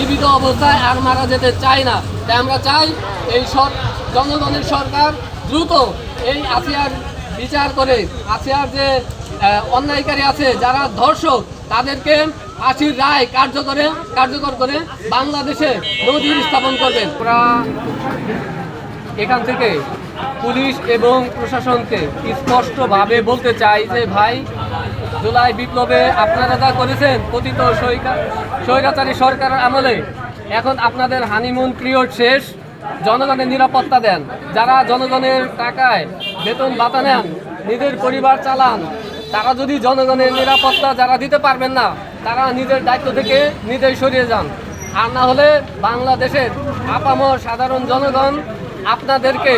জীবিত অবস্থায় আর মারা যেতে চাই না। তাই আমরা চাই এই সর জনগণের সরকার দ্রুত এই আসিয়ার বিচার করে। আসিয়ার যে অন্যায়কারী আছে, যারা ধর্ষক, তাদেরকে ফাঁসির রায় কার্যকরে কার্যকর করে বাংলাদেশে নদীর স্থাপন করবেন। ওরা এখান থেকে পুলিশ এবং প্রশাসনকে স্পষ্টভাবে বলতে চাই যে, ভাই, জুলাই বিপ্লবে আপনারা যা করেছেন, কথিত সৈকা- স্বৈরাচারী সরকারের আমলে এখন আপনাদের হানিমুন পিরিয়ড শেষ। জনগণের নিরাপত্তা দেন। যারা জনগণের টাকায় বেতন ভাতা নেন, নিজের পরিবার চালান, তারা যদি জনগণের নিরাপত্তা যারা দিতে পারবেন না, তারা নিজের দায়িত্ব থেকে নিজেই সরিয়ে যান। আর না হলে বাংলাদেশের আপামর সাধারণ জনগণ আপনাদেরকে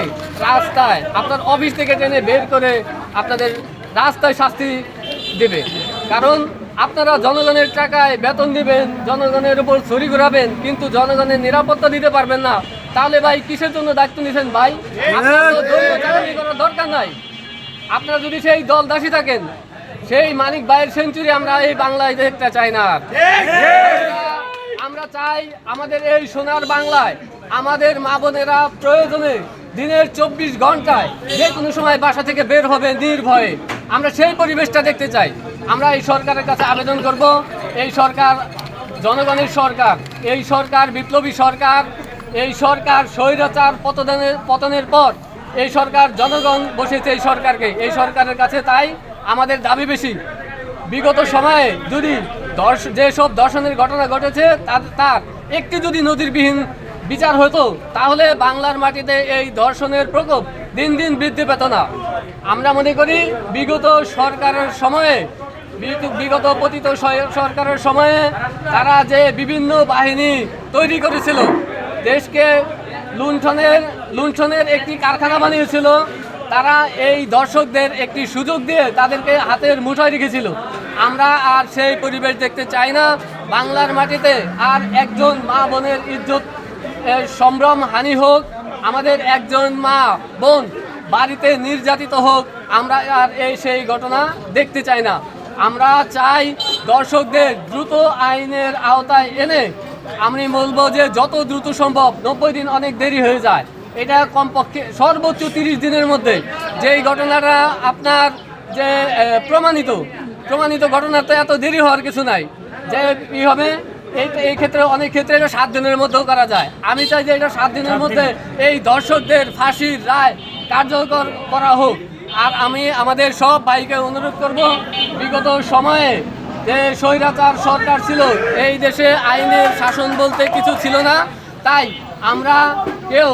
রাস্তায়, আপনার অফিস থেকে টেনে বের করে আপনাদের রাস্তায় শাস্তি দেবে। কারণ আপনারা জনগণের টাকায় বেতন দিবেন, জনগণের উপর ছড়ি ঘোরাবেন, কিন্তু জনগণের নিরাপত্তা দিতে পারবেন না। তাহলে ভাই কিসের জন্য দায়িত্ব নিছেন ভাই? দরকার নাই। আপনারা যদি সেই দল দাসী থাকেন, সেই মানিক ভাইয়ের সেঞ্চুরি আমরা এই বাংলায় দেখতে চাই না। আমরা চাই আমাদের এই সোনার বাংলায় আমাদের মা বোনেরা প্রয়োজনে দিনের চব্বিশ ঘন্টায় যে কোনো সময় বাসা থেকে বের হবে নির্ভয়ে। আমরা সেই পরিবেশটা দেখতে চাই। আমরা এই সরকারের কাছে আবেদন করব। এই সরকার, জনগণের সরকার, এই সরকার বিপ্লবী সরকার, এই সরকার স্বৈরাচার পতনের পতনের পর এই সরকার জনগণ বসেছে এই সরকারকে। এই সরকারের কাছে তাই আমাদের দাবি বেশি। বিগত সময়ে যদি দর্শ, যেসব দর্শনের ঘটনা ঘটেছে, তার তার একটি যদি নদীরবিহীন বিচার হতো, তাহলে বাংলার মাটিতে এই দর্শনের প্রকোপ দিন দিন বৃদ্ধি পেত না। আমরা মনে করি, বিগত সরকারের সময়ে, বিগত- পতিত সরকারের সময়ে তারা যে বিভিন্ন বাহিনী তৈরি করেছিল, দেশকে লুণ্ঠনের লুণ্ঠনের একটি কারখানা বানিয়েছিল, তারা এই দর্শকদের একটি সুযোগ দিয়ে তাদেরকে হাতের মুঠোয় রেখেছিল। আমরা আর সেই পরিবেশ দেখতে চাই না, বাংলার মাটিতে আর একজন মা বোনের ইজ্জত সম্ভ্রম হানি হোক, আমাদের একজন মা বোন বাড়িতে নির্যাতিত হোক, আমরা আর এই সেই ঘটনা দেখতে চাই না। আমরা চাই দর্শকদের দ্রুত আইনের আওতায় এনে, আমি বলব যে যত দ্রুত সম্ভব, নব্বই দিন অনেক দেরি হয়ে যায়। এটা কমপক্ষে সর্বোচ্চ তিরিশ দিনের মধ্যে। যেই ঘটনাটা আপনার যে প্রমাণিত প্রমাণিত ঘটনাতে এত দেরি হওয়ার কিছু নাই। যে কি হবে? এই ক্ষেত্রে অনেক ক্ষেত্রে এটা সাত দিনের মধ্যেও করা যায়। আমি চাই যে এটা সাত দিনের মধ্যে এই দর্শকদের ফাঁসির রায় কার্যকর করা হোক। আর আমি আমাদের সব ভাইকে অনুরোধ করব, বিগত সময়ে যে স্বৈরাচার সরকার ছিল, এই দেশে আইনের শাসন বলতে কিছু ছিল না। তাই আমরা কেউ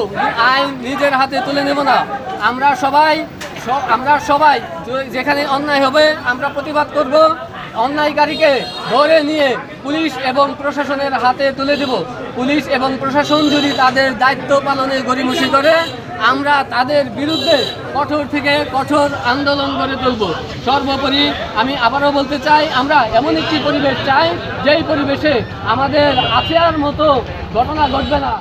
আইন নিজের হাতে তুলে নেব না। আমরা সবাই আমরা সবাই যেখানে অন্যায় হবে, আমরা প্রতিবাদ করব। অন্যায়কারীকে ধরে নিয়ে পুলিশ এবং প্রশাসনের হাতে তুলে দেব। পুলিশ এবং প্রশাসন যদি তাদের দায়িত্ব পালনে গড়িমসি করে, আমরা তাদের বিরুদ্ধে কঠোর থেকে কঠোর আন্দোলন করে তুলব। সর্বোপরি আমি আবারও বলতে চাই, আমরা এমন একটি পরিবেশ চাই, যেই পরিবেশে আমাদের আশিয়ার মতো ঘটনা ঘটবে না।